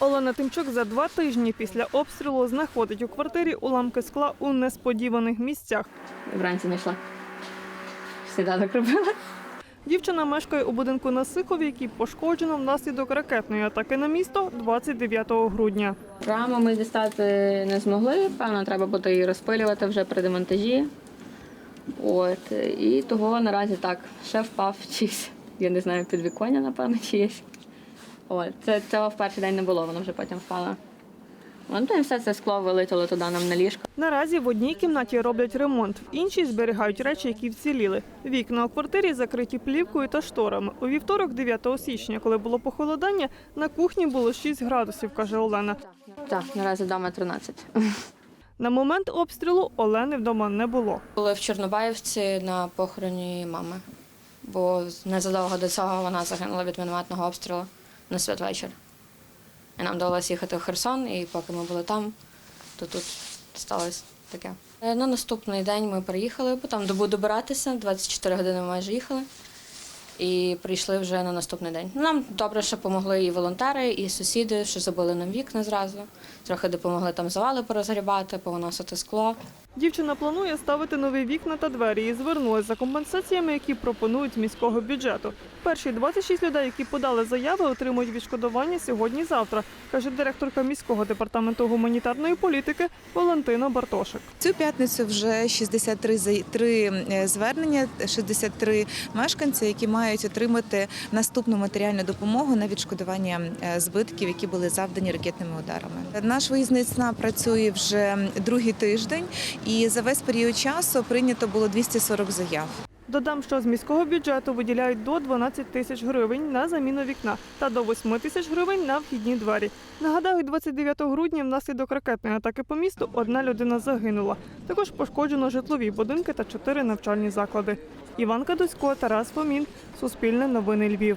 Олена Тимчук за два тижні після обстрілу знаходить у квартирі уламки скла у несподіваних місцях. Вранці знайшла. Сніданок робила. Дівчина мешкає у будинку на Сихові, який пошкоджено внаслідок ракетної атаки на місто 29 грудня. Раму ми дістати не змогли. Певно, треба буде її розпилювати вже при демонтажі. От. І того наразі так, ще впав чийсь. Я не знаю, підвіконня, напевно, чиєсь. От. Це, цього в перший день не було, воно вже потім впало. От, ну і все це скло вилетіло туди нам на ліжко. Наразі в одній кімнаті роблять ремонт, в іншій зберігають речі, які вціліли. Вікна у квартирі закриті плівкою та шторами. У вівторок, 9 січня, коли було похолодання, на кухні було 6 градусів, каже Олена. Так, наразі вдома 13. На момент обстрілу Олени вдома не було. Були в Чорнобаївці на похороні мами, бо незадовго до цього вона загинула від мінометного обстрілу на святвечір. І нам довелося їхати в Херсон, і поки ми були там, то тут сталося таке. Е, На наступний день ми приїхали, бо там добу добиратися, 24 години ми майже їхали. І прийшли вже на наступний день. Нам добре, що допомогли і волонтери, і сусіди, що забили нам вікна зразу. Трохи допомогли там завали порозгрібати, повиносити скло. Дівчина планує ставити нові вікна та двері і звернулася за компенсаціями, які пропонують з міського бюджету. Перші 26 людей, які подали заяви, отримують відшкодування сьогодні-завтра, каже директорка міського департаменту гуманітарної політики Валентина Бартошик. Цю п'ятницю вже 63 за- три, е, звернення, 63 мешканці, які мають отримати наступну матеріальну допомогу на відшкодування е, збитків, які були завдані ракетними ударами. Наш виїзний ЦНА працює вже другий тиждень, і за весь період часу прийнято було 240 заяв. Додам, що з міського бюджету виділяють до 12 тисяч гривень на заміну вікна та до 8 тисяч гривень на вхідні двері. Нагадаю, 29 грудня внаслідок ракетної атаки по місту одна людина загинула. Також пошкоджено житлові будинки та чотири навчальні заклади. Іван Кадусько, Тарас Фомін, Суспільне новини Львів.